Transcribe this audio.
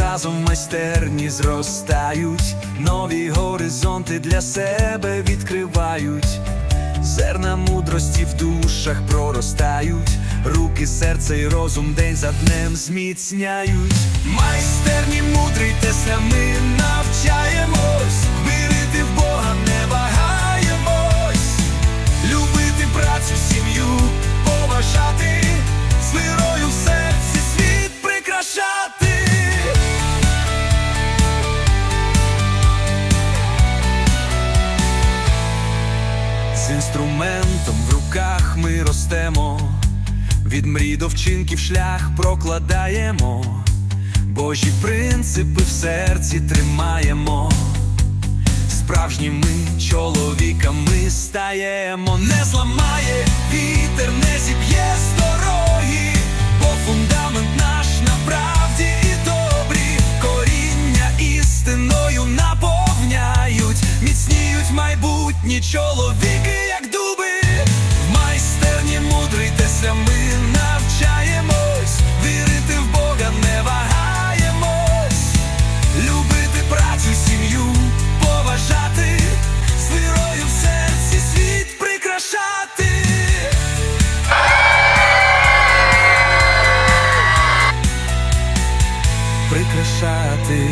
разом в майстерні зростають, нові горизонти для себе відкривають, зерна мудрості в душах проростають, руки, серце і розум день за днем зміцняють. Майстерні інструментом в руках ми ростемо, від мрій до вчинків шлях прокладаємо, Божі принципи в серці тримаємо, справжніми чоловіками стаємо, не зламає вітер, не зіб'є з дороги, бо фундамент наш на правді і добрі, коріння істиною наповняють, міцніють майбутні чоловіки, прикрашати.